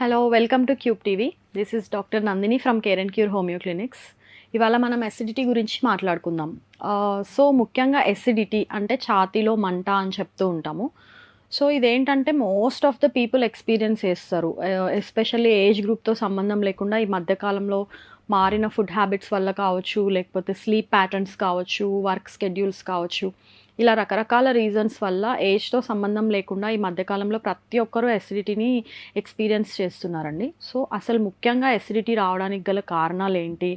Hello welcome to Cube TV this is doctor Nandini from Care and Cure homeo clinics ఇవాళ మనం acidity గురించి మాట్లాడుకుందాం. So ముఖ్యంగా acidity అంటే ఛాతీలో మంట అని చెప్తూ ఉంటాము. సో ఇదేంటంటే most of the people experience చేస్తారు. ఎస్పెషల్లీ ఏజ్ గ్రూప్తో సంబంధం లేకుండా ఈ మధ్యకాలంలో మారిన ఫుడ్ హ్యాబిట్స్ వల్ల కావచ్చు లేకపోతే స్లీప్ ప్యాటర్న్స్ కావచ్చు వర్క్ స్కెడ్యూల్స్ కావచ్చు. ఇలా రకరకాల రీజన్స్ వల్ల ఏజ్తో సంబంధం లేకుండా ఈ మధ్యకాలంలో ప్రతి ఒక్కరూ ఎసిడిటీని ఎక్స్పీరియన్స్ చేస్తున్నారండి. సో అసలు ముఖ్యంగా ఎసిడిటీ రావడానికి గల కారణాలు ఏంటి?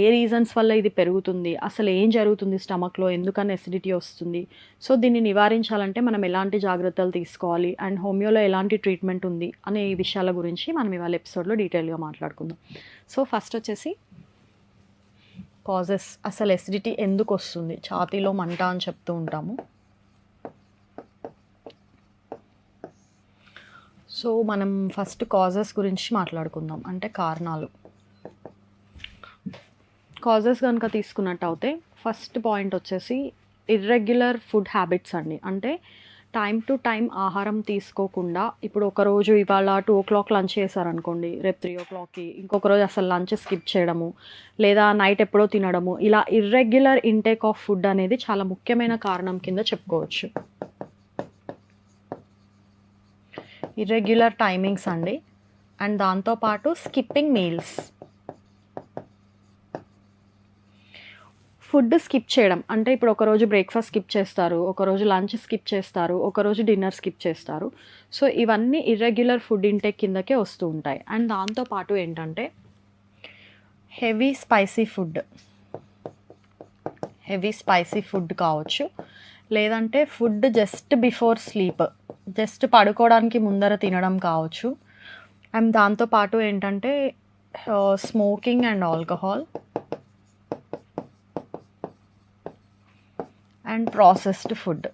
ఏ రీజన్స్ వల్ల ఇది పెరుగుతుంది? అసలు ఏం జరుగుతుంది స్టమక్లో ఎందుకని ఎసిడిటీ వస్తుంది? సో దీన్ని నివారించాలంటే మనం ఎలాంటి జాగ్రత్తలు తీసుకోవాలి? అండ్ హోమియోలో ఎలాంటి ట్రీట్మెంట్ ఉంది? అనే విషయాల గురించి మనం ఇవాళ ఎపిసోడ్లో డీటెయిల్గా మాట్లాడుకుందాం. సో ఫస్ట్ వచ్చేసి కాజెస్ అసలు ఎసిడిటీ ఎందుకు వస్తుంది? ఛాతీలో మంట అని చెప్తూ ఉంటాము. సో మనం ఫస్ట్ కాజెస్ గురించి మాట్లాడుకుందాం. అంటే కారణాలు. కాజెస్ కనుక తీసుకున్నట్టు అయితే ఫస్ట్ పాయింట్ వచ్చేసి ఇర్రెగ్యులర్ ఫుడ్ హ్యాబిట్స్ అండి. అంటే టైం టు టైం ఆహారం తీసుకోకుండా ఇప్పుడు ఒకరోజు ఇవాళ టూ ఓ క్లాక్ లంచ్ చేశారనుకోండి రేపు త్రీ ఓ క్లాక్కి ఇంకొక రోజు అసలు లంచ్ స్కిప్ చేయడము లేదా నైట్ ఎప్పుడో తినడము ఇలా ఇర్రెగ్యులర్ ఇంటేక్ ఆఫ్ ఫుడ్ అనేది చాలా ముఖ్యమైన కారణం కింద చెప్పుకోవచ్చు. ఇర్రెగ్యులర్ టైమింగ్స్ అండి. అండ్ దాంతోపాటు స్కిప్పింగ్ మీల్స్. ఫుడ్ స్కిప్ చేయడం. అంటే ఇప్పుడు ఒకరోజు బ్రేక్ఫాస్ట్ స్కిప్ చేస్తారు ఒకరోజు లంచ్ స్కిప్ చేస్తారు ఒకరోజు డిన్నర్ స్కిప్ చేస్తారు. సో ఇవన్నీ ఇర్రెగ్యులర్ ఫుడ్ ఇంటేక్ కిందకే వస్తూ ఉంటాయి. అండ్ దాంతోపాటు ఏంటంటే heavy spicy food. Heavy spicy food కావచ్చు. లేదంటే food just before sleep. Just పడుకోవడానికి ముందర తినడం కావచ్చు. అండ్ దాంతోపాటు ఏంటంటే smoking and alcohol. And processed food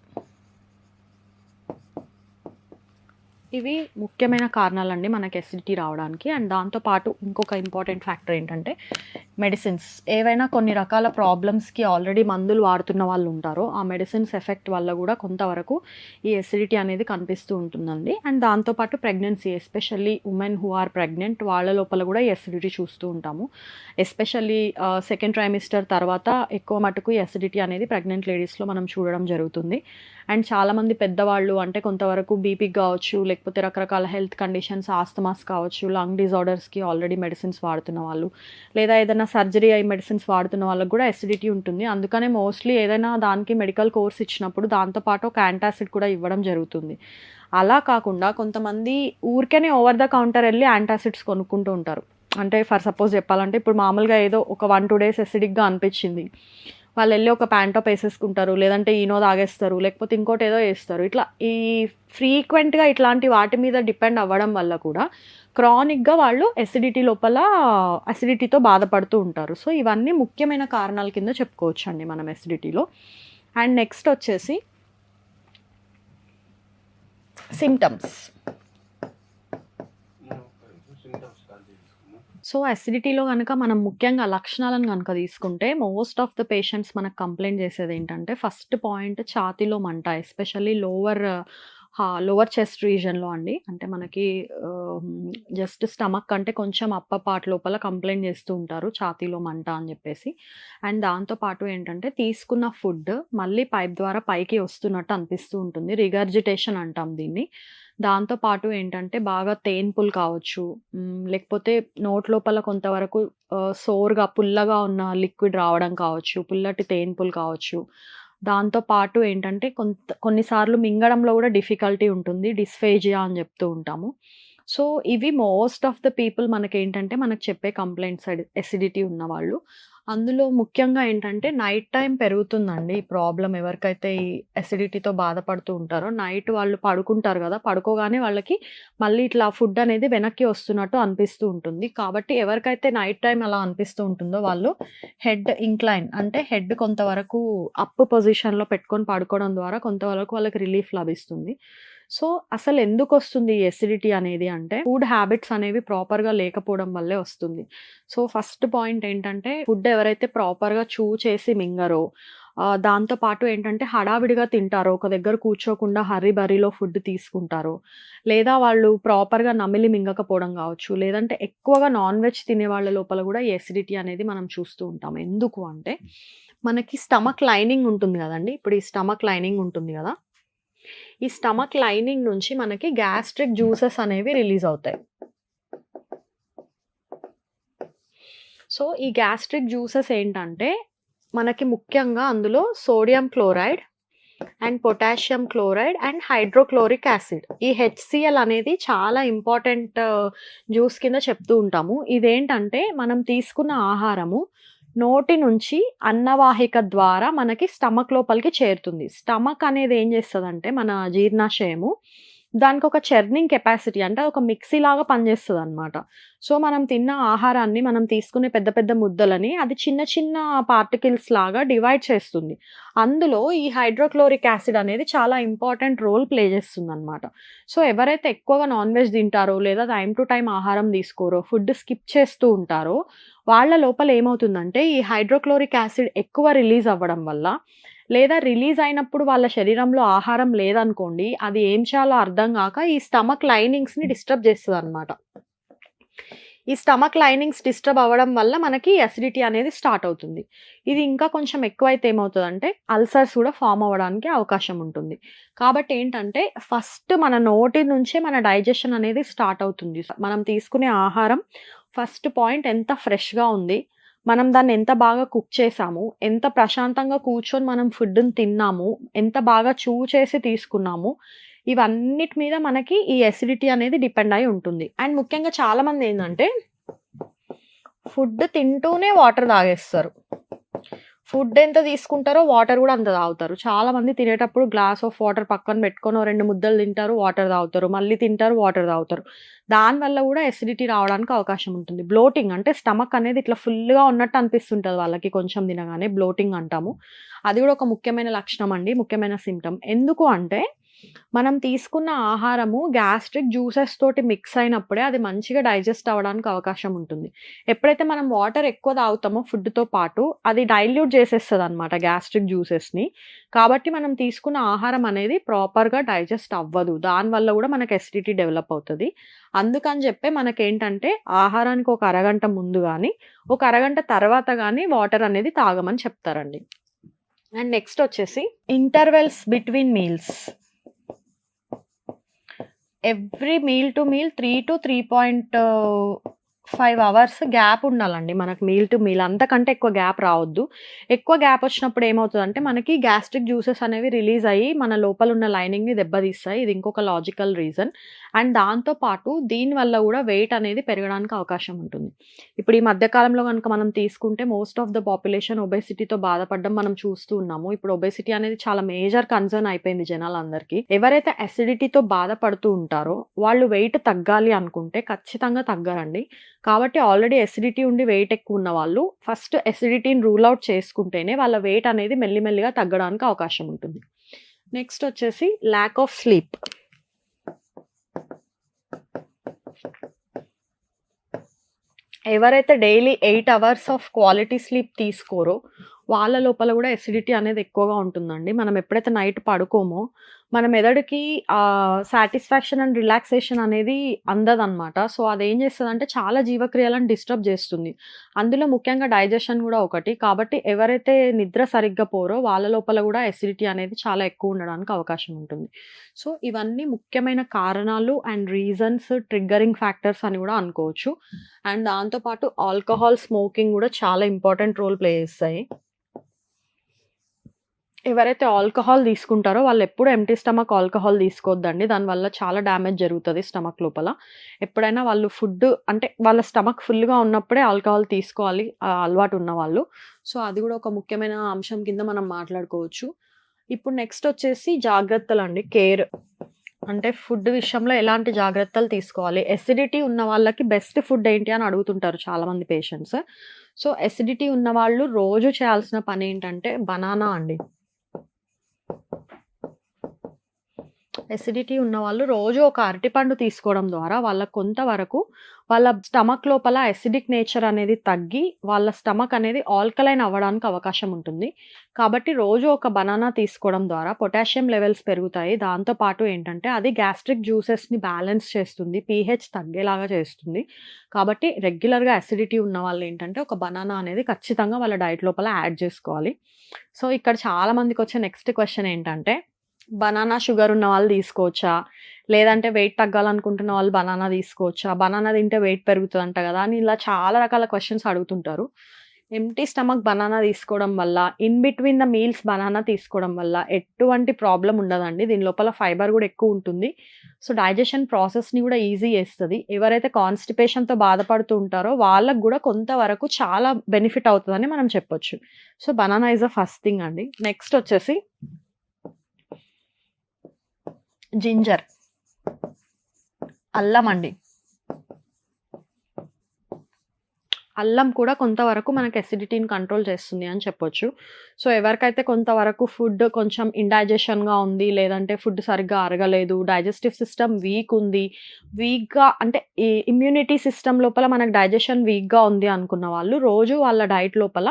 ఇవి ముఖ్యమైన కారణాలండి మనకి ఎసిడిటీ రావడానికి. అండ్ దాంతోపాటు ఇంకొక ఇంపార్టెంట్ ఫ్యాక్టర్ ఏంటంటే మెడిసిన్స్ ఏవైనా కొన్ని రకాల ప్రాబ్లమ్స్కి ఆల్రెడీ మందులు వాడుతున్న వాళ్ళు ఉంటారో. ఆ మెడిసిన్స్ ఎఫెక్ట్ వల్ల కూడా కొంతవరకు ఈ ఎసిడిటీ అనేది కనిపిస్తూ ఉంటుందండి. అండ్ దాంతోపాటు pregnancy especially women who are pregnant వాళ్ళ లోపల కూడా ఈ ఎసిడిటీ చూస్తూ ఉంటాము. ఎస్పెషల్లీ సెకండ్ ట్రైమిస్టర్ తర్వాత ఎక్కువ మటుకు ఎసిడిటీ అనేది ప్రెగ్నెంట్ లేడీస్లో మనం చూడడం జరుగుతుంది. అండ్ చాలామంది పెద్దవాళ్ళు అంటే కొంతవరకు బీపీ కావచ్చు లేకపోతే రకరకాల హెల్త్ కండిషన్స్ ఆస్తమాస్ కావచ్చు లంగ్ డిజార్డర్స్కి ఆల్రెడీ మెడిసిన్స్ వాడుతున్న వాళ్ళు లేదా ఏదైనా సర్జరీ అయ్యి మెడిసిన్స్ వాడుతున్న వాళ్ళకి కూడా ఎసిడిటీ ఉంటుంది. అందుకనే మోస్ట్లీ ఏదైనా దానికి మెడికల్ కోర్స్ ఇచ్చినప్పుడు దాంతోపాటు ఒక యాంటాసిడ్ కూడా ఇవ్వడం జరుగుతుంది. అలా కాకుండా కొంతమంది ఊరికేనే ఓవర్ ద కౌంటర్ వెళ్ళి యాంటాసిడ్స్ కొనుక్కుంటూ ఉంటారు. అంటే ఫర్ సపోజ్ చెప్పాలంటే ఇప్పుడు మామూలుగా ఏదో ఒక వన్ టూ డేస్ ఎసిడిక్గా అనిపించింది. వాళ్ళు వెళ్ళి ఒక ప్యాంటో వేసేసుకుంటారు లేదంటే ఈనో తాగేస్తారు లేకపోతే ఇంకోటి ఏదో వేస్తారు. ఇట్లా ఈ ఫ్రీక్వెంట్గా ఇట్లాంటి వాటి మీద డిపెండ్ అవ్వడం వల్ల కూడా క్రానిక్గా వాళ్ళు ఎసిడిటీ లోపల అసిడిటీతో బాధపడుతూ ఉంటారు. సో ఇవన్నీ ముఖ్యమైన కారణాల కింద చెప్పుకోవచ్చు అండి మనం ఎసిడిటీలో అండ్ నెక్స్ట్ వచ్చేసి సిమ్టమ్స్ సో అసిడిటీలో కనుక మనం ముఖ్యంగా లక్షణాలను కనుక తీసుకుంటే మోస్ట్ ఆఫ్ ద పేషెంట్స్ మనకు కంప్లైంట్ చేసేది ఏంటంటే ఫస్ట్ పాయింట్ ఛాతీలో మంట ఎస్పెషల్లీ లోవర్ లోవర్ చెస్ట్ రీజన్లో అండి. అంటే మనకి జస్ట్ స్టమక్ అంటే కొంచెం అప్ప పార్ట్ లోపల కంప్లైంట్ చేస్తూ ఉంటారు ఛాతీలో మంట అని చెప్పేసి. అండ్ దాంతోపాటు ఏంటంటే తీసుకున్న ఫుడ్ మళ్ళీ పైప్ ద్వారా పైకి వస్తున్నట్టు అనిపిస్తూ ఉంటుంది. రిగర్జిటేషన్ అంటాం దీన్ని. దాంతో పాటు ఏంటంటే బాగా తేన్పులు కావచ్చు. లేకపోతే నోట్ లోపల కొంతవరకు సోర్గా పుల్లగా ఉన్న లిక్విడ్ రావడం కావచ్చు పుల్లటి తేన్పులు కావచ్చు. దాంతో పాటు ఏంటంటే కొంత కొన్నిసార్లు మింగడంలో కూడా డిఫికల్టీ ఉంటుంది డిస్ఫేజియా అని చెప్తూ ఉంటాము. సో ఇవి మోస్ట్ ఆఫ్ ద పీపుల్ మనకి ఏంటంటే మనకు చెప్పే కంప్లైంట్స్ ఎసిడిటీ ఉన్న వాళ్ళు అందులో ముఖ్యంగా ఏంటంటే నైట్ టైం పెరుగుతుందండి. ఈ ప్రాబ్లం ఎవరికైతే ఈ ఎసిడిటీతో బాధపడుతూ ఉంటారో నైట్ వాళ్ళు పడుకుంటారు కదా పడుకోగానే వాళ్ళకి మళ్ళీ ఇట్లా ఫుడ్ అనేది వెనక్కి వస్తున్నట్టు అనిపిస్తూ ఉంటుంది. కాబట్టి ఎవరికైతే నైట్ టైం అలా అనిపిస్తూ ఉంటుందో వాళ్ళు హెడ్ ఇంక్లైన్ అంటే హెడ్ కొంతవరకు అప్ పొజిషన్లో పెట్టుకొని పడుకోవడం ద్వారా కొంతవరకు వాళ్ళకి రిలీఫ్ లభిస్తుంది. సో అసలు ఎందుకు వస్తుంది ఈ ఎసిడిటీ అనేది అంటే ఫుడ్ హ్యాబిట్స్ అనేవి ప్రాపర్గా లేకపోవడం వల్లే వస్తుంది సో ఫస్ట్ పాయింట్ ఏంటంటే ఫుడ్ ఎవరైతే ప్రాపర్గా చూ చేసి మింగరో దాంతోపాటు దాంతో పాటు ఏంటంటే హడావిడిగా తింటారు. ఒక దగ్గర కూర్చోకుండా హర్రీ బరీలో ఫుడ్ తీసుకుంటారు. లేదా వాళ్ళు ప్రాపర్‌గా నమిలి మింగకపోవడం కావచ్చు లేదంటే ఎక్కువగా నాన్ వెజ్ తినే వాళ్ళ లోపల కూడా ఈ ఎసిడిటీ అనేది మనం చూస్తూ ఉంటాం. ఎందుకు అంటే మనకి స్టమక్ లైనింగ్ ఉంటుంది కదండి ఇప్పుడు ఈ స్టమక్ లైనింగ్ ఉంటుంది కదా ఈ స్టమక్ లైనింగ్ నుంచి మనకి గ్యాస్ట్రిక్ జ్యూసెస్ అనేవి రిలీజ్ అవుతాయి. సో, ఈ గ్యాస్ట్రిక్ జ్యూసెస్ ఏంటంటే మనకి ముఖ్యంగా అందులో sodium chloride and potassium chloride and hydrochloric acid. ఈ హెచ్సిఎల్ అనేది చాలా ఇంపార్టెంట్ జ్యూస్ కింద చెప్తూ ఉంటాము. ఇదేంటంటే మనం తీసుకున్న ఆహారము నోటి నుంచి అన్నవాహిక ద్వారా మనకి స్టమక్ లోపలికి చేరుతుంది. స్టమక్ అనేది ఏం చేస్తుందంటే మన జీర్ణాశయము దానికి ఒక చర్నింగ్ కెపాసిటీ అంటే ఒక మిక్సీ లాగా పనిచేస్తుంది అనమాట సో, మనం తిన్న ఆహారాన్ని మనం తీసుకునే పెద్ద పెద్ద ముద్దలని అది చిన్న చిన్న పార్టికల్స్ లాగా డివైడ్ చేస్తుంది. అందులో ఈ హైడ్రోక్లోరిక్ యాసిడ్ అనేది చాలా ఇంపార్టెంట్ రోల్ ప్లే చేస్తుంది అనమాట సో, ఎవరైతే ఎక్కువగా నాన్ వెజ్ తింటారో లేదా టైం టు టైం ఆహారం తీసుకోరో, ఫుడ్ స్కిప్ చేస్తూ ఉంటారో వాళ్ళ లోపల ఏమవుతుందంటే ఈ హైడ్రోక్లోరిక్ యాసిడ్ ఎక్కువ రిలీజ్ అవ్వడం వల్ల లేదా రిలీజ్ అయినప్పుడు వాళ్ళ శరీరంలో ఆహారం లేదనుకోండి అది ఏం చేయాలో అర్థం కాక ఈ స్టమక్ లైనింగ్స్‌ని డిస్టర్బ్ చేస్తుంది అనమాట ఈ స్టమక్ లైనింగ్స్ డిస్టర్బ్ అవ్వడం వల్ల మనకి అసిడిటీ అనేది స్టార్ట్ అవుతుంది. ఇది ఇంకా కొంచెం ఎక్కువైతే ఏమవుతుందంటే అల్సర్స్ కూడా ఫామ్ అవ్వడానికి అవకాశం ఉంటుంది. కాబట్టి ఏంటంటే ఫస్ట్ మన నోటి నుంచే మన డైజెషన్ అనేది స్టార్ట్ అవుతుంది. మనం తీసుకునే ఆహారం ఫస్ట్ పాయింట్ ఎంత ఫ్రెష్‌గా ఉంది. మనం దాన్ని ఎంత బాగా కుక్ చేసాము. ఎంత ప్రశాంతంగా కూర్చొని మనం ఫుడ్‌ని తిన్నాము. ఎంత బాగా చూ చేసి తీసుకున్నాము. ఇవన్నిటి మీద మనకి ఈ ఎసిడిటీ అనేది డిపెండ్ అయి ఉంటుంది. అండ్ ముఖ్యంగా చాలామంది ఏంటంటే ఫుడ్ తింటూనే వాటర్ తాగేస్తారు. ఫుడ్ ఎంత తీసుకుంటారో వాటర్ కూడా అంత తాగుతారు. చాలామంది తినేటప్పుడు గ్లాస్ ఆఫ్ వాటర్ పక్కన పెట్టుకొని రెండు ముద్దలు తింటారు. వాటర్ తాగుతారు. మళ్ళీ తింటారు. వాటర్ తాగుతారు. దానివల్ల కూడా ఎసిడిటీ రావడానికి అవకాశం ఉంటుంది. బ్లోటింగ్ అంటే స్టమక్ అనేది ఇట్లా ఫుల్‌గా ఉన్నట్టు అనిపిస్తుంటుంది వాళ్ళకి కొంచెం తినగానే బ్లోటింగ్ అంటాము. అది కూడా ఒక ముఖ్యమైన లక్షణం అండి. ముఖ్యమైన సిమ్టమ్ ఎందుకు అంటే మనం తీసుకున్న ఆహారము గ్యాస్ట్రిక్ జ్యూసెస్ తోటి మిక్స్ అయినప్పుడే అది మంచిగా డైజెస్ట్ అవ్వడానికి అవకాశం ఉంటుంది. ఎప్పుడైతే మనం వాటర్ ఎక్కువ తాగుతామో ఫుడ్‌తో పాటు అది డైల్యూట్ చేసేస్తుంది అనమాట గ్యాస్ట్రిక్ జ్యూసెస్‌ని. కాబట్టి మనం తీసుకున్న ఆహారం అనేది ప్రాపర్‌గా డైజెస్ట్ అవ్వదు. దానివల్ల కూడా మనకి ఎసిడిటీ డెవలప్ అవుతుంది అందుకని చెప్పే మనకేంటంటే ఆహారానికి ఒక అరగంట ముందు కానీ ఒక అరగంట తర్వాత కానీ వాటర్ అనేది తాగమని చెప్తారండి. అండ్ నెక్స్ట్ వచ్చేసి intervals between meals. every meal to meal 3 to 3.0 five hours gap ఉండాలండి. మనకు మీల్ టు మీల్ అంతకంటే ఎక్కువ గ్యాప్ రావద్దు. ఎక్కువ గ్యాప్ వచ్చినప్పుడు ఏమవుతుందంటే మనకి గ్యాస్ట్రిక్ జ్యూసెస్ అనేవి రిలీజ్ అయ్యి మన లోపల ఉన్న లైనింగ్ని దెబ్బతీస్తాయి. ఇది ఇంకొక లాజికల్ రీజన్ అండ్ దాంతోపాటు దీనివల్ల కూడా వెయిట్ అనేది పెరగడానికి అవకాశం ఉంటుంది. ఇప్పుడు ఈ మధ్యకాలంలో కనుక మనం తీసుకుంటే మోస్ట్ ఆఫ్ ద పాపులేషన్ ఒబేసిటీతో బాధపడడం మనం చూస్తూ ఉన్నాము. ఇప్పుడు ఒబేసిటీ అనేది చాలా మేజర్ కన్సర్న్ అయిపోయింది జనాలందరికీ. ఎవరైతే అసిడిటీతో బాధపడుతూ ఉంటారో వాళ్ళు వెయిట్ తగ్గాలి అనుకుంటే ఖచ్చితంగా తగ్గరండి. కాబట్టి ఆల్రెడీ ఎసిడిటీ ఉండి వెయిట్ ఎక్కువ ఉన్న వాళ్ళు ఫస్ట్ ఎసిడిటీని రూల్ అవుట్ చేసుకుంటేనే వాళ్ళ వెయిట్ అనేది మెల్లి మెల్లిగా తగ్గడానికి అవకాశం ఉంటుంది. నెక్స్ట్ వచ్చేసి ల్యాక్ ఆఫ్ స్లీప్. ఎవరైతే daily eight hours of quality sleep తీసుకోరో వాళ్ళ లోపల కూడా ఎసిడిటీ అనేది ఎక్కువగా ఉంటుందండి. మనం ఎప్పుడైతే నైట్ పడుకోమో మన మెదడుకి సాటిస్ఫాక్షన్ అండ్ రిలాక్సేషన్ అనేది అందదనమాట. సో, అదేం అంటే చాలా జీవక్రియలను డిస్టర్బ్ చేస్తుంది. అందులో ముఖ్యంగా డైజెషన్ కూడా ఒకటి. కాబట్టి ఎవరైతే నిద్ర సరిగ్గా పోరో వాళ్ళ లోపల కూడా ఎసిడిటీ అనేది చాలా ఎక్కువ ఉండడానికి అవకాశం ఉంటుంది. సో, ఇవన్నీ ముఖ్యమైన కారణాలు అండ్ రీజన్స్ ట్రిగ్గరింగ్ ఫ్యాక్టర్స్ అని కూడా అనుకోవచ్చు. అండ్ దాంతో పాటు ఆల్కహాల్, స్మోకింగ్ కూడా చాలా ఇంపార్టెంట్ రోల్ ప్లే చేస్తాయి. ఎవరైతే ఆల్కహాల్ తీసుకుంటారో వాళ్ళు ఎప్పుడు ఎంటీ స్టమక్ ఆల్కహాల్ తీసుకోవద్దండి. దానివల్ల చాలా డ్యామేజ్ జరుగుతుంది స్టమక్ లోపల. ఎప్పుడైనా వాళ్ళు ఫుడ్ అంటే వాళ్ళ స్టమక్ ఫుల్‌గా ఉన్నప్పుడే ఆల్కహాల్ తీసుకోవాలి అలవాటు ఉన్న వాళ్ళు సో, అది కూడా ఒక ముఖ్యమైన అంశం కింద మనం మాట్లాడుకోవచ్చు. ఇప్పుడు నెక్స్ట్ వచ్చేసి జాగ్రత్తలు అండి కేర్. అంటే ఫుడ్ విషయంలో ఎలాంటి జాగ్రత్తలు తీసుకోవాలి. ఎసిడిటీ ఉన్న వాళ్ళకి బెస్ట్ ఫుడ్ ఏంటి అని అడుగుతుంటారు చాలామంది పేషెంట్స్. సో, అసిడిటీ ఉన్నవాళ్ళు రోజు చేయాల్సిన పని ఏంటంటే బనానా అండి. ఎసిడిటీ ఉన్న వాళ్ళు రోజు ఒక అరటిపండు తీసుకోవడం ద్వారా వాళ్ళ కొంతవరకు వాళ్ళ స్టమక్ లోపల అసిడిక్ నేచర్ అనేది తగ్గి వాళ్ళ స్టమక్ అనేది ఆల్కలైన్ అవ్వడానికి అవకాశం ఉంటుంది. కాబట్టి రోజు ఒక బనానా తీసుకోవడం ద్వారా పొటాషియం లెవెల్స్ పెరుగుతాయి. దాంతో పాటు ఏంటంటే అది గ్యాస్ట్రిక్ జ్యూసెస్ని బ్యాలెన్స్ చేస్తుంది. పీహెచ్ తగ్గేలాగా చేస్తుంది. కాబట్టి రెగ్యులర్గా అసిడిటీ ఉన్న వాళ్ళు ఏంటంటే ఒక బనానా అనేది ఖచ్చితంగా వాళ్ళ డైట్ లోపల యాడ్ చేసుకోవాలి. సో ఇక్కడ చాలా మందికి వచ్చే నెక్స్ట్ క్వశ్చన్ ఏంటంటే బనానా షుగర్ ఉన్న వాళ్ళు తీసుకోవచ్చా? లేదంటే వెయిట్ తగ్గాలనుకుంటున్న వాళ్ళు బనానా తీసుకోవచ్చా? బనానా తింటే వెయిట్ పెరుగుతుంది అంట కదా అని ఇలా చాలా రకాల క్వశ్చన్స్ అడుగుతుంటారు. ఎంటీ స్టమక్ బనానా తీసుకోవడం వల్ల in between the meals banana తీసుకోవడం వల్ల ఎటువంటి ప్రాబ్లం ఉండదండి. దీని లోపల ఫైబర్ కూడా ఎక్కువ ఉంటుంది. సో డైజెషన్ ప్రాసెస్ని కూడా ఈజీ చేస్తుంది. ఎవరైతే కాన్స్టిపేషన్తో బాధపడుతూ ఉంటారో వాళ్ళకు కూడా కొంతవరకు చాలా బెనిఫిట్ అవుతుందని మనం చెప్పొచ్చు. So banana is a first thing అండి. నెక్స్ట్ వచ్చేసి జింజర్. అల్లం అండి. అల్లం కూడా కొంతవరకు మనకు ఎసిడిటీని కంట్రోల్ చేస్తుంది అని చెప్పొచ్చు. సో ఎవరికైతే కొంతవరకు ఫుడ్ కొంచెం ఇండైజెషన్గా ఉంది లేదంటే ఫుడ్ సరిగ్గా అరగలేదు డైజెస్టివ్ సిస్టమ్ వీక్ ఉంది వీక్గా అంటే ఇమ్యూనిటీ సిస్టమ్ లోపల మనకు డైజెషన్ వీక్గా ఉంది అనుకున్న వాళ్ళు రోజు వాళ్ళ డైట్ లోపల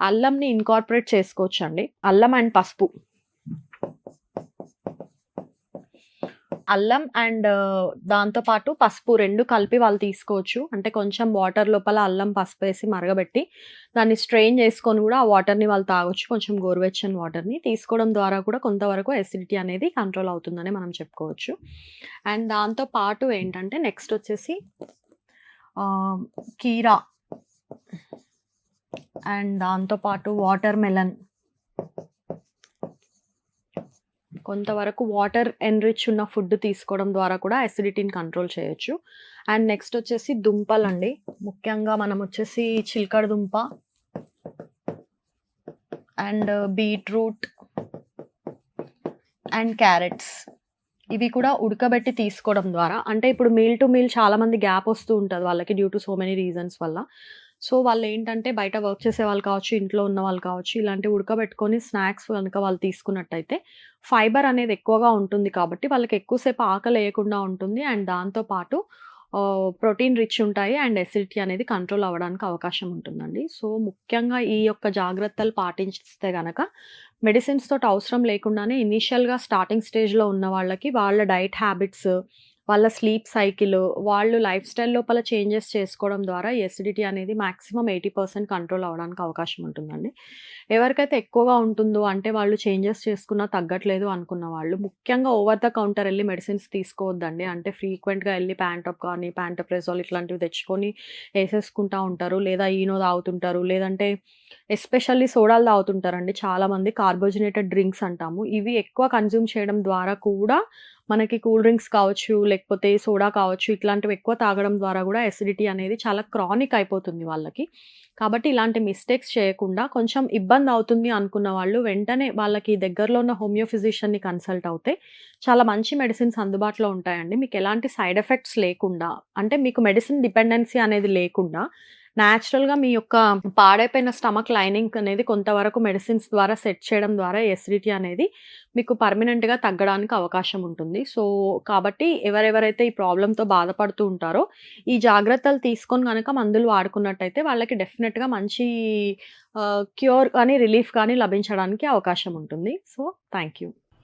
అల్లంని ఇన్కార్పొరేట్ చేసుకోవచ్చు అండి అల్లం అండ్ పసుపు. అల్లం అండ్ దాంతోపాటు పసుపు రెండు కలిపి వాళ్ళు తీసుకోవచ్చు. అంటే కొంచెం వాటర్ లోపల అల్లం పసుపు వేసి మరగబెట్టి దాన్ని స్ట్రెయిన్ చేసుకొని కూడా ఆ వాటర్ని వాళ్ళు తాగొచ్చు. కొంచెం గోరువెచ్చని వాటర్ని తీసుకోవడం ద్వారా కూడా కొంతవరకు ఎసిడిటీ అనేది కంట్రోల్ అవుతుందని మనం చెప్పుకోవచ్చు. అండ్ దాంతోపాటు ఏంటంటే నెక్స్ట్ వచ్చేసి కీరా. అండ్ దాంతోపాటు వాటర్ మెలన్ కొంతవరకు వాటర్ ఎన్రిచ్ ఉన్న ఫుడ్ తీసుకోవడం ద్వారా కూడా అసిడిటీని కంట్రోల్ చేయొచ్చు. అండ్ నెక్స్ట్ వచ్చేసి దుంపలండి. ముఖ్యంగా మనం వచ్చేసి చిలకడ దుంప అండ్ బీట్రూట్ అండ్ క్యారెట్స్. ఇవి కూడా ఉడకబెట్టి తీసుకోవడం ద్వారా అంటే ఇప్పుడు మీల్ టు మీల్ చాలా మంది గ్యాప్ వస్తూ ఉంటుంది వాళ్ళకి due to so many reasons వల్ల. సో వాళ్ళు ఏంటంటే బయట వర్క్ చేసే వాళ్ళు కావచ్చు ఇంట్లో ఉన్న వాళ్ళు కావచ్చు ఇలాంటి ఉడకబెట్టుకొని స్నాక్స్ కనుక వాళ్ళు తీసుకున్నట్టయితే ఫైబర్ అనేది ఎక్కువగా ఉంటుంది కాబట్టి వాళ్ళకి ఎక్కువసేపు ఆకలి వేయకుండా ఉంటుంది. అండ్ దాంతో పాటు ప్రోటీన్ రిచ్ ఉంటాయి అండ్ ఎసిడిటీ అనేది కంట్రోల్ అవ్వడానికి అవకాశం ఉంటుందండి. సో ముఖ్యంగా ఈ యొక్క జాగ్రత్తలు పాటిస్తే కనుక మెడిసిన్స్ తోటి అవసరం లేకుండానే ఇనీషియల్గా స్టార్టింగ్ స్టేజ్లో ఉన్న వాళ్ళకి వాళ్ళ డైట్ హ్యాబిట్స్ వాళ్ళ స్లీప్ సైకిల్ వాళ్ళు లైఫ్ స్టైల్ లోపల చేంజెస్ చేసుకోవడం ద్వారా ఎసిడిటీ అనేది మాక్సిమం ఎయిటీ పర్సెంట్ కంట్రోల్ అవ్వడానికి అవకాశం ఉంటుందండి. ఎవరికైతే ఎక్కువగా ఉంటుందో అంటే వాళ్ళు చేంజెస్ చేసుకున్నా తగ్గట్లేదు అనుకున్న వాళ్ళు ముఖ్యంగా ఓవర్ ద కౌంటర్ వెళ్ళి మెడిసిన్స్ తీసుకోవద్దండి. అంటే ఫ్రీక్వెంట్గా వెళ్ళి ప్యాంటప్ కానీ ప్యాంటప్రెజాల్ ఇట్లాంటివి తెచ్చుకొని వేసేసుకుంటా ఉంటారు. లేదా ఈనో తాగుతుంటారు. లేదంటే ఎస్పెషల్లీ సోడాలు తాగుతుంటారండి. చాలామంది కార్బోజినేటెడ్ డ్రింక్స్ అంటాము. ఇవి ఎక్కువ కన్జ్యూమ్ చేయడం ద్వారా కూడా మనకి కూల్ డ్రింక్స్ కావచ్చు లేకపోతే సోడా కావచ్చు ఇట్లాంటివి ఎక్కువ తాగడం ద్వారా కూడా ఎసిడిటీ అనేది చాలా క్రానిక్ అయిపోతుంది వాళ్ళకి. కాబట్టి ఇలాంటి మిస్టేక్స్ చేయకుండా కొంచెం ఇబ్బంది అవుతుంది అనుకున్న వాళ్ళు వెంటనే వాళ్ళకి దగ్గరలో ఉన్న హోమియో ఫిజిషియన్ని కన్సల్ట్ అవుతే చాలా మంచి మెడిసిన్స్ అందుబాటులో ఉంటాయండి. మీకు ఎలాంటి సైడ్ ఎఫెక్ట్స్ లేకుండా అంటే మీకు మెడిసిన్ డిపెండెన్సీ అనేది లేకుండా న్యాచురల్గా మీ యొక్క పాడైపోయిన స్టమక్ లైనింగ్ అనేది కొంతవరకు మెడిసిన్స్ ద్వారా సెట్ చేయడం ద్వారా ఎసిడిటీ అనేది మీకు పర్మనెంట్గా తగ్గడానికి అవకాశం ఉంటుంది. సో కాబట్టి ఎవరెవరైతే ఈ ప్రాబ్లంతో బాధపడుతూ ఉంటారో ఈ జాగ్రత్తలు తీసుకొని కనుక మందులు వాడుకున్నట్టయితే వాళ్ళకి డెఫినెట్గా మంచి క్యూర్ కానీ రిలీఫ్ కానీ లభించడానికి అవకాశం ఉంటుంది. So thank you